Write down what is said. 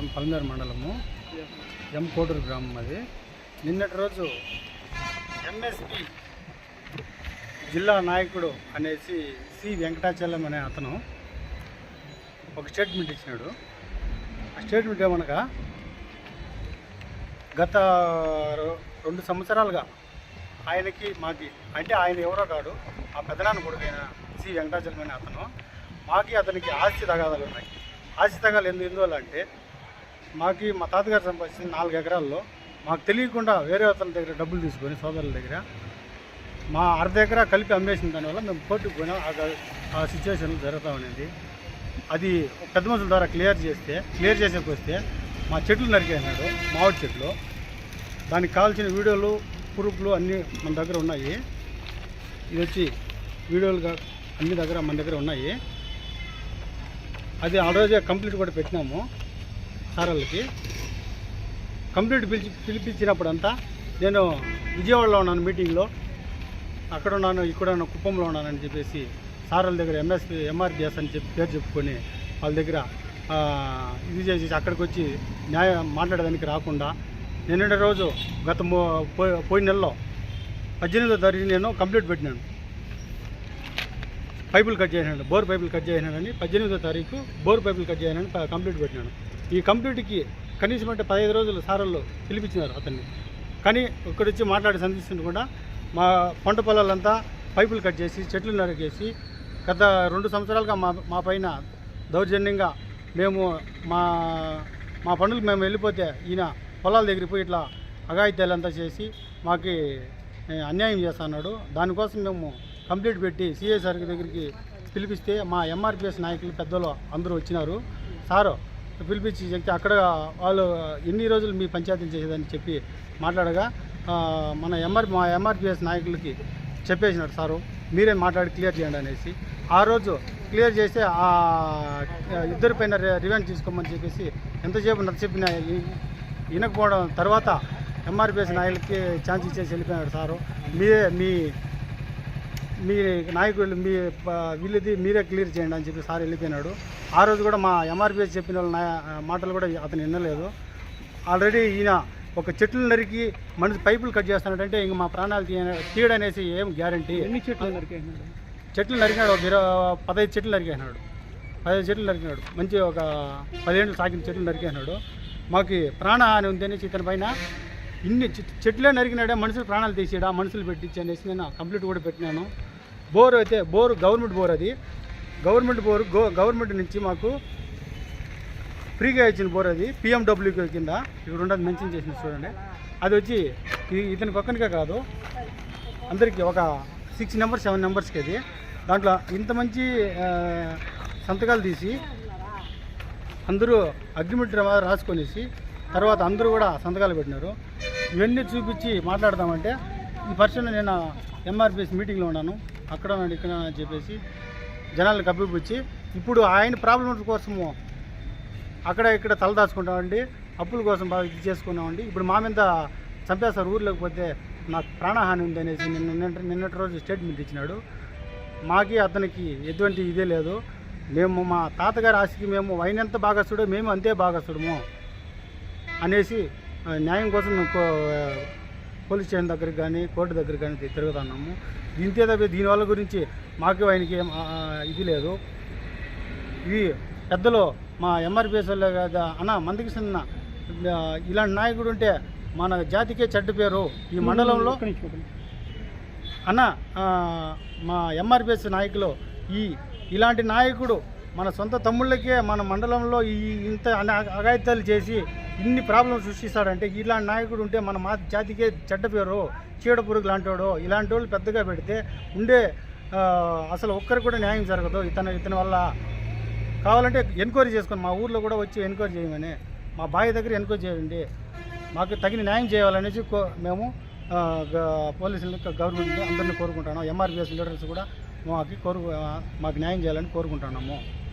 ఎం పల్మేరు మండలము. ఎం కోటూరు గ్రామం అది. నిన్నటి రోజు ఎంఎస్పి జిల్లా నాయకుడు అనేసి సి వెంకటాచలం అనే అతను ఒక స్టేట్మెంట్ ఇచ్చినాడు. ఆ స్టేట్మెంట్ ఏమనగా గత రెండు సంవత్సరాలుగా ఆయనకి మాకి అంటే ఆయన ఎవరో కాడు ఆ పెదనాన్న కొడుకైన సి వెంకటాచలం అనే అతను మాకి అతనికి ఆస్తి తగాదాలు ఉన్నాయి. ఆస్తి తగాలు ఎందువల్ల అంటే మాకు మా తాతగారు సంపాదించిన నాలుగు ఎకరాల్లో. మాకు తెలియకుండా వేరే అతని దగ్గర డబ్బులు తీసుకొని సోదరుల దగ్గర మా అర్ధ ఎకరా కలిపి అమ్మేసిన దానివల్ల మేము కోర్టుకు పోయినా ఆ ఆ సిచ్యువేషన్ జరుగుతూ ఉండేది అది పెద్ద మనుషుల ద్వారా క్లియర్ చేస్తే క్లియర్ చేసేకొస్తే మా చెట్లు నరికేసినాడు మామిడి చెట్లు. దానికి కావాల్సిన వీడియోలు ప్రూఫ్లు అన్నీ మన దగ్గర ఉన్నాయి. ఇది వచ్చి వీడియోలుగా అన్ని దగ్గర మన దగ్గర ఉన్నాయి. అది ఆ రోజే కంప్లీట్ కూడా పెట్టినాము. సారళ్ళకి కంప్లీట్ పిలిచి పిలిపించినప్పుడంతా నేను విజయవాడలో ఉన్నాను మీటింగ్లో. అక్కడ ఉన్నాను ఇక్కడ కుప్పంలో ఉన్నానని చెప్పేసి సారల దగ్గర ఎంఎస్పి ఎంఆర్డిఎస్ అని చెప్పి పేరు చెప్పుకొని వాళ్ళ దగ్గర ఇది చేసేసి అక్కడికి వచ్చి న్యాయం మాట్లాడడానికి రాకుండా నిన్నటి రోజు గత పోయిన నెలలో పద్దెనిమిదో తారీఖు నేను కంప్లీట్ పెట్టినాను. పైపులు కట్ చేసినాను బోర్ పైపులు కట్ చేసినాడని పద్దెనిమిదో తారీఖు బోర్ పైపులు కట్ చేసినాడని కంప్లీట్ పెట్టినాను. ఈ కంప్లీట్కి కనీసం అంటే పదహైదు రోజులు సారల్లో పిలిపించినారు అతన్ని. కానీ ఇక్కడ వచ్చి మాట్లాడి కూడా మా పంట పొలాలంతా పైపులు కట్ చేసి చెట్లు నరికేసి గత రెండు సంవత్సరాలుగా మా మా పైన దౌర్జన్యంగా మేము మా మా పనులకు మేము వెళ్ళిపోతే ఈయన పొలాల దగ్గరికి పోయి ఇట్లా అఘాయిత్యాలంతా చేసి మాకు అన్యాయం చేస్తున్నాడు దానికోసం మేము కంప్లీట్ పెట్టి సిఐ సార్ దగ్గరికి పిలిపిస్తే మా ఎంఆర్పిఎస్ నాయకులు పెద్దలు అందరూ వచ్చినారు. సారు పిలిపించి చెప్తే అక్కడ వాళ్ళు ఎన్ని రోజులు మీ పంచాయతీని చేసేదని చెప్పి మాట్లాడగా మన ఎంఆర్ మా ఎంఆర్పిఎస్ నాయకులకి చెప్పేసినారు సారు మీరే మాట్లాడి క్లియర్ చేయండి అనేసి. ఆ రోజు క్లియర్ చేస్తే ఆ ఇద్దరి పైన రివెంజ్ తీసుకోమని చెప్పేసి ఎంతసేపు నచ్చ చెప్పిన వినకపోవడం తర్వాత ఎంఆర్పిఎస్ నాయకులకి ఛాన్స్ ఇచ్చేసి వెళ్ళిపోయినారు సారు మీరే మీ మీ నాయకులు మీ వీళ్ళది మీరే క్లియర్ చేయండి అని చెప్పి సార్ వెళ్ళిపోయినాడు. ఆ రోజు కూడా మా ఎంఆర్పిఎస్ చెప్పిన వాళ్ళ మాటలు కూడా అతను వినలేదు. ఆల్రెడీ ఈయన ఒక చెట్లు నరికి మనిషి పైపులు కట్ చేస్తున్నాడంటే ఇంక మా ప్రాణాలు తీయ తీయడనేసి ఏం గ్యారంటీ? ఎన్ని చెట్లు నరికేసినాడు? చెట్లు నరికినాడు ఒక ఇరవై పదహైదు చెట్లు నరికేసినాడు. పదహైదు చెట్లు నరికినాడు. మంచి ఒక పదిహేను సాకిన చెట్లు నరికేసినాడు. మాకు ప్రాణహాని ఉంది అనేసి ఇతని పైన ఇన్ని చెట్లే నరికినాడే మనుషులు ప్రాణాలు తీసాడా మనుషులు పెట్టించి అనేసి నేను కంప్లీట్ కూడా పెట్టినాను. బోర్ అయితే బోర్ గవర్నమెంట్ బోర్ అది. గవర్నమెంట్ బోర్ గో గవర్నమెంట్ నుంచి మాకు ఫ్రీగా ఇచ్చిన బోర్ అది పిఎండబ్ల్యూ కింద. ఇక్కడ ఉండదు మెన్షన్ చేసిన చూడండి. అది వచ్చి ఇతని పక్కనకే కాదు. అందరికీ ఒక సిక్స్ నెంబర్ సెవెన్ నెంబర్స్కి అది. దాంట్లో ఇంత మంచి సంతకాలు తీసి అందరూ అగ్రిమెంట్ రాసుకొనేసి తర్వాత అందరూ కూడా సంతకాలు పెట్టినారు. ఇవన్నీ చూపించి మాట్లాడదామంటే ఈ పర్సన్ నేను ఎంఆర్పిఎస్ మీటింగ్లో ఉన్నాను. అక్కడ ఇక్కడ అని చెప్పేసి జనాలను కప్పిపుచ్చి ఇప్పుడు ఆయన ప్రాబ్లం కోసము అక్కడ ఇక్కడ తలదాచుకుంటామండి అప్పుల కోసం బాగా ఇది చేసుకున్నామండి. ఇప్పుడు మా మీద చంపేస్తారు ఊర్లోకి పోతే నాకు ప్రాణహాని ఉంది అనేసి నిన్న నిన్నటి నిన్నటి రోజు స్టేట్మెంట్ ఇచ్చినాడు. మాకి అతనికి ఎటువంటి ఇదే లేదు. మేము మా తాతగారి ఆస్తికి మేము వైనంత భాగస్తుడో మేము అంతే భాగస్తుడము అనేసి న్యాయం కోసం పోలీస్ స్టేషన్ దగ్గరికి కానీ కోర్టు దగ్గరికి కానీ తిరుగుతున్నాము. దీంతే తప్ప దీనివల్ల గురించి మాకు ఆయనకి ఏం ఇది లేదు. ఇది పెద్దలు మా ఎంఆర్పిఎస్ వాళ్ళే కదా అన్న మందకృష్ణ ఆ, ఇలాంటి నాయకుడు ఉంటే మన జాతికే చెడ్డ పేరు ఈ మండలంలో. అన్న మా ఎంఆర్పిఎస్ నాయకులు ఈ ఇలాంటి నాయకుడు మన సొంత తమ్ముళ్ళకే మన మండలంలో ఈ ఇంత అన- అఘాయిత్యాలు చేసి ఇన్ని ప్రాబ్లమ్స్ సృష్టిస్తాడంటే ఇలాంటి నాయకుడు ఉంటే మన మా జాతికే చెడ్డ పేరు చీడ పురుగు లాంటివాడు ఇలాంటి వాళ్ళు పెద్దగా పెడితే ఉండే అసలు ఒక్కరికి కూడా న్యాయం జరగదు. ఇతను ఇతని వల్ల కావాలంటే ఎంక్వైరీ చేసుకొని మా ఊర్లో కూడా వచ్చి ఎంక్వైరీ చేయమని మా బావి దగ్గర ఎంక్వైరీ చేయండి. మాకు తగిన న్యాయం చేయాలనేసి కో- మేము గ- పోలీసులు గవర్నమెంట్ అందరినీ కోరుకుంటాను ఎంఆర్పిఎస్ లీడర్స్ కూడా మాకు కోరు మాకు న్యాయం చేయాలని కోరుకుంటున్నాము.